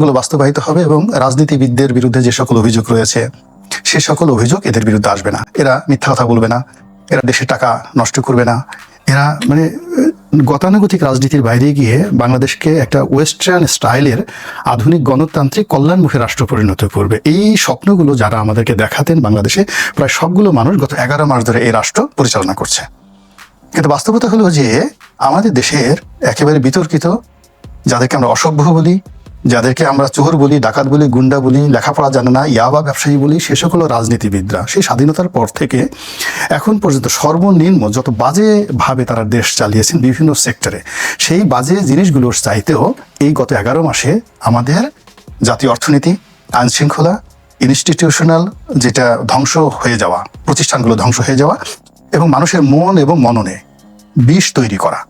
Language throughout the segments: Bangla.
গুলো বাস্তবায়িত হবে এবং রাজনীতিবিদদের বিরুদ্ধে যে সকল অভিযোগ রয়েছে, সে সকল অভিযোগ এদের বিরুদ্ধে আসবে না। এরা মিথ্যা কথা বলবে না, এরা দেশের টাকা নষ্ট করবে না। এরা মানে গতানুগতিক রাজনীতির বাইরে গিয়ে বাংলাদেশকে একটা ওয়েস্টার্ন স্টাইলের আধুনিক গণতান্ত্রিক কল্যাণমুখী রাষ্ট্র পরিণত করবে। এই স্বপ্নগুলো যারা আমাদেরকে দেখাতেন বাংলাদেশে, প্রায় সবগুলো মানুষ গত এগারো মাস ধরে এই রাষ্ট্র পরিচালনা করছে। কিন্তু বাস্তবতা হলো যে, আমাদের দেশের একেবারে বিতর্কিত, যাদেরকে আমরা অসভ্য বলি যাদেরকে আমরা চোর বলি, ডাকাত বলি, গুন্ডা বলি, লেখাপড়া জানে না, ইয়াবা ব্যবসায়ী বলি, সে সকল রাজনীতিবিদরা। সেই স্বাধীনতার পর থেকে এখন পর্যন্ত সর্বনিম্ন যত বাজে ভাবে তারা দেশ চালিয়েছেন বিভিন্ন সেক্টরে, সেই বাজে জিনিসগুলোর চাইতেও এই গত এগারো মাসে আমাদের জাতীয় অর্থনীতি, আইন শৃঙ্খলা ইনস্টিটিউশনাল যেটা ধ্বংস হয়ে যাওয়া, প্রতিষ্ঠানগুলো ধ্বংস হয়ে যাওয়া এবং মানুষের মন এবং মননে বিষ তৈরি করা।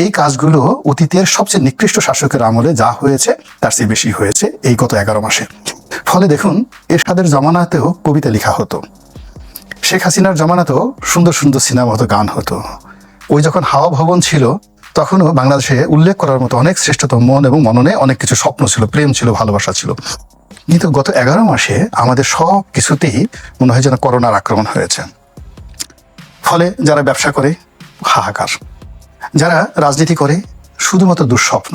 এই কাজগুলো অতীতের সবচেয়ে নিকৃষ্ট শাসকের আমলে যা হয়েছে, তার চেয়ে বেশি হয়েছে এই গত এগারো মাসে। ফলে দেখুন, এরশাদের জমানাতেও কবিতা লেখা হতো। শেখ হাসিনার জমানাতেও সুন্দর সুন্দর সিনেমা হতো গান হতো। ওই যখন হাওয়া ভবন ছিল, তখনও বাংলাদেশে উল্লেখ করার মতো অনেক শ্রেষ্ঠতম মন এবং মননে অনেক কিছু স্বপ্ন ছিল, প্রেম ছিল, ভালোবাসা ছিল। কিন্তু গত এগারো মাসে আমাদের সব কিছুতেই মনে হয় যেন করোনার আক্রমণ হয়েছে। ফলে যারা ব্যবসা করে, হাহাকার। যারা রাজনীতি করে শুধুমাত্র দুঃস্বপ্ন।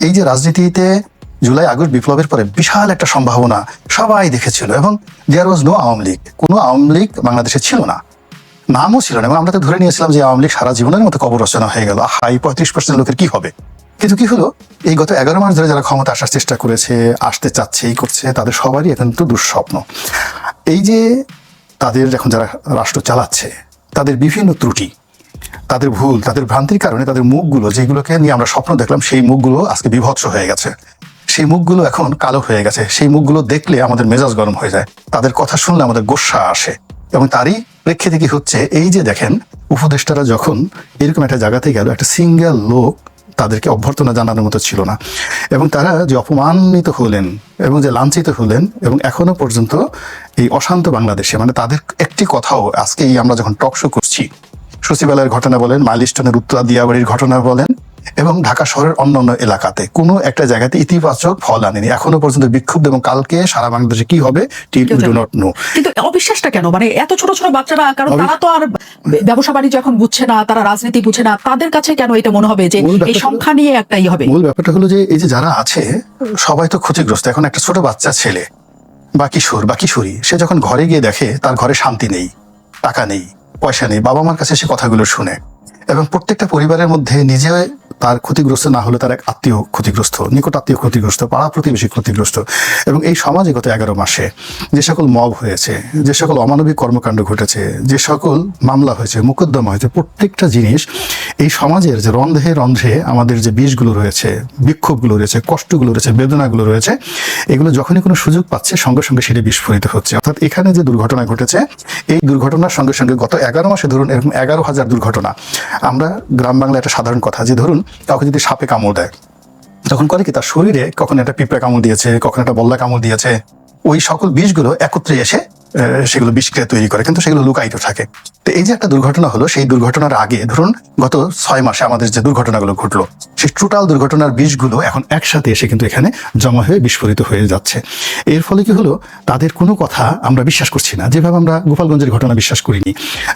এই যে রাজনীতিতে জুলাই, আগস্ট বিপ্লবের পরে বিশাল একটা সম্ভাবনা সবাই দেখেছিল এবং there was no Awami League. কোনো আওয়ামী লীগ বাংলাদেশে ছিল না। নামও ছিল না এবং আমরা তো ধরে নিয়েছিলাম যে আওয়ামী লীগ সারা জীবনের মতো কবর রচনা হয়ে গেল। হাই পঁয়ত্রিশ পার্সেন্ট লোকের কি হবে? কিন্তু কি হলো? এই গত এগারো মাস ধরে যারা ক্ষমতা আসার চেষ্টা করেছে, আসতে চাচ্ছে, এই করছে, তাদের সবারই এখন তো দুঃস্বপ্ন। এই যে তাদের এখন যারা রাষ্ট্র চালাচ্ছে, তাদের বিভিন্ন ত্রুটি তাদের ভুল, তাদের ভ্রান্তির কারণে তাদের মুখগুলো, যেগুলোকে নিয়ে আমরা স্বপ্ন দেখলাম, সেই মুখগুলো আজকে বিভৎস হয়ে গেছে। সেই মুখগুলো এখন কালো হয়ে গেছে। সেই মুখগুলো দেখলে আমাদের মেজাজ গরম হয়ে যায়। তাদের কথা শুনলে আমাদের গোসা আসে। এবং তারই প্রেক্ষিতে কি হচ্ছে? এই যে দেখেন, উপদেষ্টারা যখন এরকম একটা জায়গাতে গেল, একটা সিঙ্গেল লোক তাদেরকে অভ্যর্থনা জানানোর মতো ছিল না। এবং তারা যে অপমানিত হলেন এবং যে লাঞ্ছিত হলেন এবং এখনও পর্যন্ত এই অশান্ত বাংলাদেশে মানে তাদের একটি কথাও আজকে এই আমরা যখন টক শো করছি সচিবালয়ের ঘটনা বলেন মাইলস্টোনের উত্তরা দিয়াবাড়ির ঘটনা বলেন এবং ঢাকা শহরের অন্যান্য এলাকাতে। কোনো একটা জায়গাতে ইতিবাচক ফল আনেনি। এখনও পর্যন্ত বিক্ষুব্ধ এবং কালকে সারা বাংলাদেশে কি হবে? Do not know. কিন্তু অবিশ্বাসটা কেন? মানে এত ছোট ছোট বাচ্চারা কারণ তারা তো আর ব্যবসা বাণিজ্য এখন বুঝছে না তারা রাজনীতি বুঝে না। তাদের কাছে কেন এটা মনে হবে যে এই সংখ্যা নিয়ে একটা ই হবে? মূল ব্যাপারটা হলো যে এই যে যারা আছে সবাই তো ক্ষতিগ্রস্ত। এখন একটা ছোট বাচ্চা ছেলে বা কিশোর বা কিশোরী সে যখন ঘরে গিয়ে দেখে তার ঘরে শান্তি নেই টাকা নেই। পয়সা নেই বাবা মার কাছে সে কথাগুলো শুনে। এবং প্রত্যেকটা পরিবারের মধ্যে নিজে তার ক্ষতিগ্রস্ত না হলে তার এক আত্মীয় ক্ষতিগ্রস্ত, নিকট আত্মীয় ক্ষতিগ্রস্ত, পাড়া প্রতিবেশী ক্ষতিগ্রস্ত। এবং এই সমাজে গত এগারো মাসে যে সকল মব হয়েছে, যে সকল অমানবিক কর্মকাণ্ড ঘটেছে, যে সকল মামলা হয়েছে, মোকদ্দমা হয়েছে, প্রত্যেকটা জিনিস এই সমাজের যে রন্ধ্রে রন্ধ্রে আমাদের যে বিষগুলো রয়েছে, বিক্ষোভগুলো রয়েছে, কষ্টগুলো রয়েছে, বেদনাগুলো রয়েছে, এগুলো যখনই কোনো সুযোগ পাচ্ছে সঙ্গে সঙ্গে সেটা বিস্ফোরিত হচ্ছে। অর্থাৎ এখানে যে দুর্ঘটনা ঘটেছে, এই দুর্ঘটনার সঙ্গে সঙ্গে গত এগারো মাসে ধরুন এরকম এগারো হাজার দুর্ঘটনা আমরা গ্রাম বাংলায় একটা সাধারণ কথা যে ধরুন, কাউকে যদি সাপে কামড় দেয়, তখন করে কি তার শরীরে কখন একটা পিঁপড়া কামড় দিয়েছে, কখন একটা বল্লা কামড় দিয়েছে, ওই সকল বিষগুলো একত্রে এসে সেগুলো বিষক্রিয়া তৈরি করে, কিন্তু সেগুলো লুকায়িত থাকে। তো এই যে একটা দুর্ঘটনা হলো, সেই দুর্ঘটনার আগে ধরুন গত ছয় মাসে আমাদের যে দুর্ঘটনাগুলো ঘটলো সেই টোটাল দুর্ঘটনার বিষগুলো এখন একসাথে এসে কিন্তু এখানে জমা হয়ে বিস্ফোরিত হয়ে যাচ্ছে। এর ফলে কি হলো? তাদের কোনো কথা আমরা বিশ্বাস করছি না। যেভাবে আমরা গোপালগঞ্জের ঘটনা বিশ্বাস করিনি,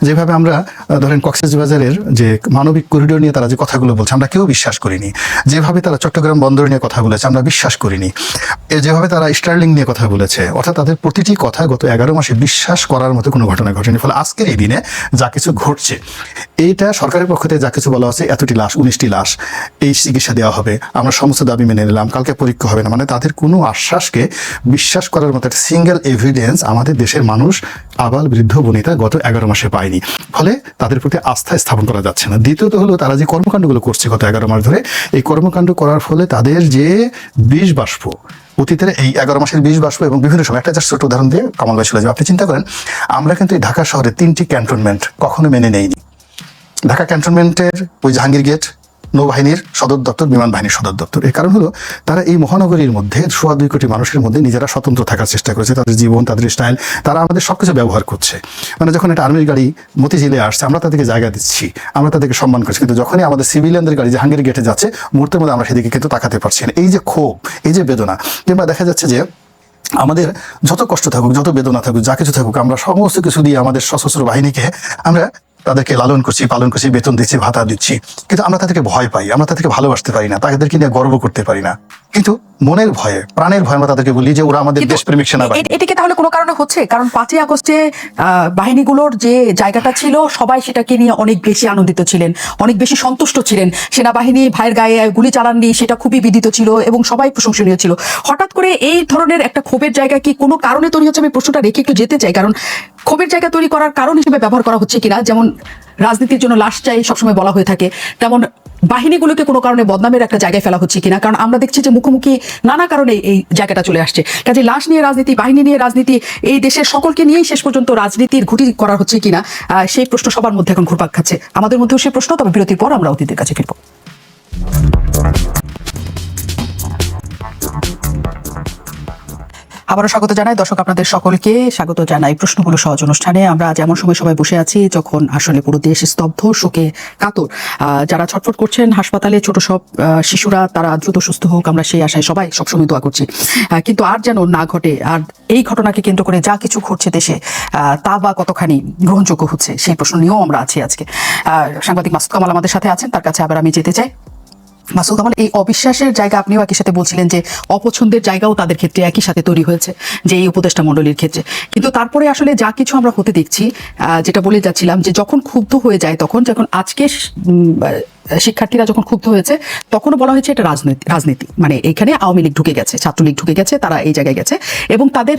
যেভাবে আমরা ধরেন কক্সবাজারের যে মানবিক করিডোর নিয়ে তারা যে কথাগুলো বলছে, আমরা কেউ বিশ্বাস করিনি। যেভাবে তারা চট্টগ্রাম বন্দর নিয়ে কথা বলেছে, আমরা বিশ্বাস করিনি। যেভাবে তারা স্টার্লিং নিয়ে কথা বলেছে, অর্থাৎ তাদের প্রতিটি কথা গত এগারো মাসে বিশ্বাস করার মতো কোনো ঘটনা ঘটেনি। ফলে আজকের এই দিনে যা কিছু ঘটছে, এইটা সরকারের পক্ষ থেকে যা কিছু বলা হচ্ছে, এতটি লাশ, উনিশটি লাশ এই চিকিৎসা দেওয়া হবে। আমরা সমস্ত দাবি মেনে নিলাম। কালকে পরীক্ষা হবে না। মানে তাদের কোনো আশ্বাসকে বিশ্বাস করার মতো একটা সিঙ্গেল এভিডেন্স আমাদের দেশের মানুষ আবাল বৃদ্ধ বনিতা গত এগারো মাসে পায়নি। ফলে তাদের প্রতি আস্থা স্থাপন করা যাচ্ছে না। দ্বিতীয়ত হলো, তারা যে কর্মকাণ্ডগুলো করছে গত এগারো মাস ধরে, এই কর্মকাণ্ড করার ফলে তাদের যে বিষ বাষ্প, অতীতের এই এগারো মাসের বিষ বাষ্প এবং বিভিন্ন সময়, একটা ছোট উদাহরণ দিয়ে কামাল ভাই চলে যাবে। আপনি চিন্তা করেন, আমরা কিন্তু এই ঢাকা শহরে তিনটি ক্যান্টনমেন্ট কখনো মেনে নেইনি। ঢাকা ক্যান্টনমেন্টের ওই জাহাঙ্গীর গেট নৌবাহিনীর সদর দপ্তর, বিমান বাহিনীর সদর দপ্তর। এর কারণ হলো, তারা এই মহানগরীর মধ্যে সোয়া দুই কোটি মানুষের মধ্যে নিজেরা স্বতন্ত্র থাকার চেষ্টা করেছে। তাদের জীবন, তাদের স্টাইল তারা আমাদের সবকিছু ব্যবহার করছে। মানে যখন একটা আর্মির গাড়ি মতিঝিলে আসছে, আমরা তাদেরকে জায়গা দিচ্ছি, আমরা তাদেরকে সম্মান করছি। কিন্তু যখনই আমাদের সিভিলিয়ানদের গাড়ি জাহাঙ্গীর গেটে যাচ্ছে, মুহূর্তের মধ্যে আমরা সেদিকে কিন্তু তাকাতে পারছি না। এই যে ক্ষোভ, এই যে বেদনা, কিংবা দেখা যাচ্ছে যে আমাদের যত কষ্ট থাকুক, যত বেদনা থাকুক, যা কিছু থাকুক, আমরা সমস্ত কিছু দিয়ে আমাদের সশস্ত্র বাহিনীকে আমরা তাদেরকে লালন করছি, পালন করছি, বেতন দিচ্ছি, ভাতা দিচ্ছি। কিন্তু আমরা তাদেরকে ভয় পাই, আমরা তাদেরকে ভালোবাসতে পারি না, তাদেরকে নিয়ে গর্ব করতে পারি না। কিন্তু মনের ভয়ে প্রাণের ভয়ে আমরা তাদেরকে বলি যে ওরা আমাদের দেশপ্রেমিক সেনাবাহিনী। এটিকে তাহলে কোনো কারণে হচ্ছে? কারণ পাঁচই আগস্টে বাহিনীগুলোর যে জায়গাটা ছিল সবাই সেটাকে নিয়ে অনেক বেশি আনন্দিত ছিলেন অনেক বেশি সন্তুষ্ট ছিলেন। সেনাবাহিনী ভাইয়ের গায়ে গুলি চালাননি সেটা খুবই বিদিত ছিল এবং সবাই প্রশংসনীয় ছিল। হঠাৎ করে এই ধরনের একটা ক্ষোভের জায়গা কি কোনো কারণে তৈরি হচ্ছে? আমি প্রশ্নটা রেখে একটু যেতে চাই কারণ ক্ষোভের জায়গা তৈরি করার কারণ হিসেবে ব্যবহার করা হচ্ছে কিনা? যেমন রাজনীতির জন্য লাশ চাই সবসময় বলা হয়ে থাকে। তেমন বাহিনীগুলোকে কোনো কারণে বদনামের একটা জায়গায় ফেলা হচ্ছে কিনা? কারণ আমরা দেখছি যে মুখোমুখি নানা কারণে এই জায়গাটা চলে আসছে। কাজে লাশ নিয়ে রাজনীতি, বাহিনী নিয়ে রাজনীতি, এই দেশের সকলকে নিয়েই শেষ পর্যন্ত রাজনীতির ঘুটি করা হচ্ছে কিনা সেই প্রশ্ন সবার মধ্যে এখন ঘুরপাক খাচ্ছে। আমাদের মধ্যেও সেই প্রশ্ন, তবে বিরতির পর আমরা অতীতের কাছে ফিরবো। আবারও স্বাগত জানাই। দর্শক, আপনাদের সকলকে স্বাগত জানাই। প্রশ্নগুলো সহজ অনুষ্ঠানে আমরা আজ এমন সময় সবাই বসে আছি, যখন আসলে পুরো দেশ স্তব্ধ, শোকে কাতর। যারা ছটফট করছেন হাসপাতালে, ছোট সব শিশুরা, তারা দ্রুত সুস্থ হোক, আমরা সেই আশায় সবাই সবসময় দোয়া করছি। কিন্তু আর যেন না ঘটে, আর এই ঘটনাকে কেন্দ্র করে যা কিছু ঘটছে দেশে তা বা কতখানি গ্রহণযোগ্য হচ্ছে, সেই প্রশ্ন নিয়েও আমরা আছি আজকে। সাংবাদিক মাসুদ কামাল আমাদের সাথে আছেন, তার কাছে আবার আমি যেতে চাই। মাসুদ আমার এই অবিশ্বাসের জায়গা আপনিও একই সাথে বলছিলেন যে অপছন্দের জায়গাও তাদের ক্ষেত্রে একই সাথে তৈরি হয়েছে, যে এই উপদেষ্টা মণ্ডলীর ক্ষেত্রে। কিন্তু তারপরে আসলে যা কিছু আমরা হতে দেখছি যেটা বলে যাচ্ছিলাম যে যখন ক্ষুব্ধ হয়ে যায়, তখন যখন আজকে শিক্ষার্থীরা যখন ক্ষুব্ধ হয়েছে, তখনও বলা হয়েছে এটা রাজনীতি রাজনীতি। মানে এখানে আওয়ামী লীগ ঢুকে গেছে, ছাত্রলীগ ঢুকে গেছে, তারা এই জায়গায় গেছে। এবং তাদের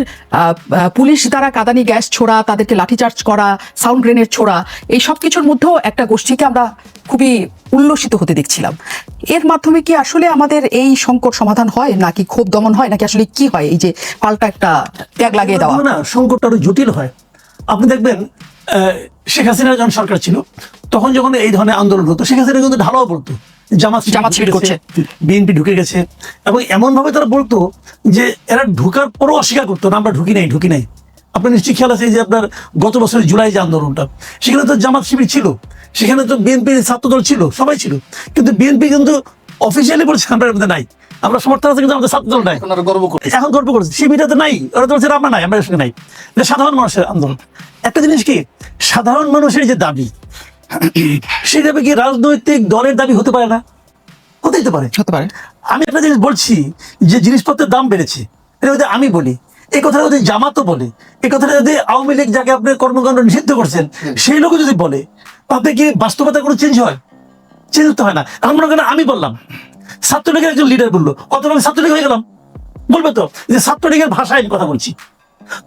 পুলিশ দ্বারা কাদানি গ্যাস ছোড়া, তাদেরকে লাঠিচার্জ করা, সাউন্ড গ্রেনেড ছোড়া, এই সব কিছুর মধ্যেও একটা গোষ্ঠীকে আমরা খুবই উল্লসিত হতে দেখছিলাম। এর মাধ্যমে কি আসলে আমাদের এই সংকট সমাধান হয়, নাকি ক্ষোভ দমন হয়, নাকি আসলে কি হয়? এই যে পাল্টা একটা ত্যাগ লাগিয়ে দেওয়া। না সংকটটা আরও জটিল হয়। আপনি দেখবেন শেখ হাসিনা যখন সরকার ছিল তখন যখন এই ধরনের আন্দোলন হতো হাসিনা কিন্তু ঢালাও বলতো জামাত জামাত শিবির করছে। বিএনপি ঢুকে গেছে। এবং এমন ভাবে তারা বলতো যে এরা ঢুকার পরও অস্বীকার করতো না আমরা ঢুকি নাই ঢুকি নাই। আপনার নিশ্চয়ই খেয়াল আছে যে আপনার গত বছরের জুলাই যে আন্দোলনটা সেখানে তো জামাত শিবির ছিল সেখানে তো বিএনপি ছাত্রদল ছিল সবাই ছিল। কিন্তু বিএনপি কিন্তু অফিসিয়ালি বলছে আমরা মধ্যে নাই। আমরা সমর্থন আছে কিন্তু আমাদের ছাত্রদল নাই। এখন গর্ব করে এখন গল্প করছে শিবিরটা তো নাই। ওরা তো বলছে আমরা নাই আমরা সঙ্গে নাই। সাধারণ মানুষের আন্দোলন। একটা জিনিস কি? সাধারণ মানুষের যে দাবি দাবি কি রাজনৈতিক দলের দাবি হতে পারে না? হতেই তো পারে। হতে পারে। আমি একটা জিনিস বলছি যে জিনিসপত্রের দাম বেড়েছে। এটা যদি আমি বলি এই কথাটা যদি জামাতও বলে এই কথাটা যদি আওয়ামী লীগ যাকে আপনি কর্মকাণ্ড নিষিদ্ধ করছেন সেই লোকও যদি বলে তাতে কি বাস্তবতা কোনো চেঞ্জ হয়? চেঞ্জ তো হয় না। মনে করেন আমি বললাম ছাত্রলীগের একজন লিডার বলল কত আমি ছাত্রলীগ হয়ে গেলাম? বলবে তো যে ছাত্রলীগের ভাষায় আমি কথা বলছি।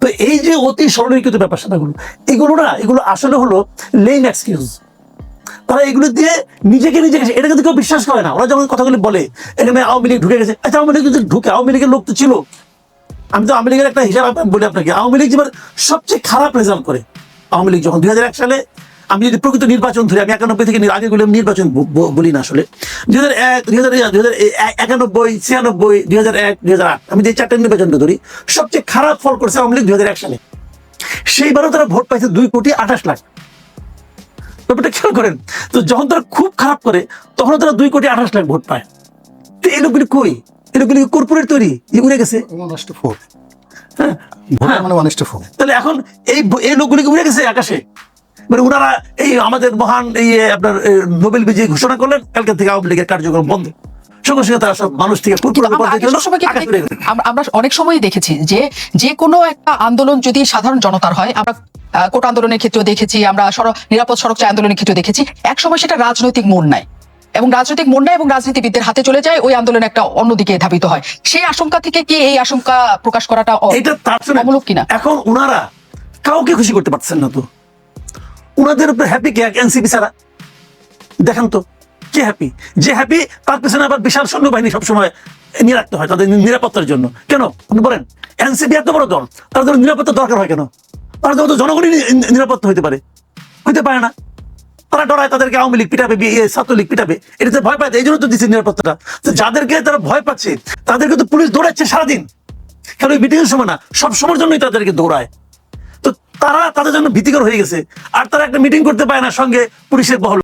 তো এই যে অতি সরলীকৃত ব্যাপার স্যাপারগুলো এগুলো না এগুলো আসলে হলো লেম এক্সকিউজ তারা এগুলো দিয়ে নিজেকে নিজেকে এটা কিন্তু কেউ বিশ্বাস করে না। ওরা যখন কথাগুলি বলে এখানে আওয়ামী লীগ ঢুকে গেছে। আচ্ছা আওয়ামী লীগ যদি ঢুকে, আওয়ামী লীগের লোক তো ছিল। আমি তো আওয়ামী লীগের একটা হিসাব বলি আপনাকে। আওয়ামী লীগ যেবার সবচেয়ে খারাপ রেজাল্ট করে। আওয়ামী লীগ যখন দুই সালে, আমি যদি প্রকৃত নির্বাচন ধরি, আমি একানব্বই থেকে আগে গুলো নির্বাচন বলি না আসলে। দুই হাজার এক, দুই হাজার দুই হাজার একানব্বই, ছিয়ানব্বই, দুই হাজার এক, দুই হাজার আট, আমি যে চারটে নির্বাচনটা ধরি, সবচেয়ে খারাপ ফল করছে আওয়ামী লীগ দুই হাজার এক সালে। সেইবারও তারা ভোট পাইছে দুই কোটি আঠাশ লাখ। ব্যাপারটা খেয়াল করেন তো যখন তারা খুব খারাপ করে তখন তারা দুই কোটি আঠাশ লাখ ভোট পায়। তো এই লোকগুলি কই? এই লোকগুলি কর্পোরেট তৈরি? উড়ে গেছে? হ্যাঁ ভোটার মানে তাহলে এখন এই এই লোকগুলিকে উড়ে গেছে আকাশে? মানে ওনারা এই আমাদের মহান এই আপনার নোবেল বিজয়ী ঘোষণা করলেন কালকে থেকে আওয়ামী লীগের কার্যক্রম বন্ধ। সঙ্গে সঙ্গে তারা সব মানুষ থেকে আমরা অনেক সময়ই দেখেছি যে যে কোনো একটা আন্দোলন যদি সাধারণ জনতার হয় আমরা কোটা আন্দোলনের ক্ষেত্রেও দেখেছি আমরা সড়ক নিরাপদ সড়ক চাই আন্দোলনের ক্ষেত্রেও দেখেছি এক সময় সেটা রাজনৈতিক মোড় নাই। এবং রাজনৈতিক মোড় নাই এবং রাজনীতিবিদদের হাতে চলে যায় ওই আন্দোলন একটা অন্যদিকে ধাবিত হয়। সেই আশঙ্কা থেকে কি এই আশঙ্কা প্রকাশ করাটা এটা অমূলক কিনা? এখন ওনারা কাউকে খুশি করতে পারছেন না তো। ওনাদের উপরে হ্যাপি কে? এনসিপি ছাড়া। দেখেন তো। কে হ্যাপি যে হ্যাপি তার পেছনে আবার বিশাল সৈন্যবাহিনী সবসময় নিয়ে রাখতে হয় তাদের নিরাপত্তার জন্য। কেন? আপনি বলেন এনসিপি এত বড় দল তার জন্য নিরাপত্তা দরকার হয় কেন? তার জন্য তো জনগণই নিরাপত্তা হইতে পারে। হইতে পারে না। তারা ডরায় তাদেরকে আওয়ামী লীগ পিটাবে বি- এ, ছাত্রলীগ পিটাবে। এটাতে ভয় পায় এই জন্য তো দিচ্ছে নিরাপত্তাটা। তো যাদেরকে তারা ভয় পাচ্ছে তাদেরকে তো পুলিশ দৌড়াচ্ছে সারাদিন। কারণ ওই মিটিং এর সময় না সব সময়ের জন্যই তাদেরকে দৌড়ায়। তো তারা তাদের জন্য ভীতিকর হয়ে গেছে। আর তারা একটা মিটিং করতে পারে না সঙ্গে পুলিশের বহল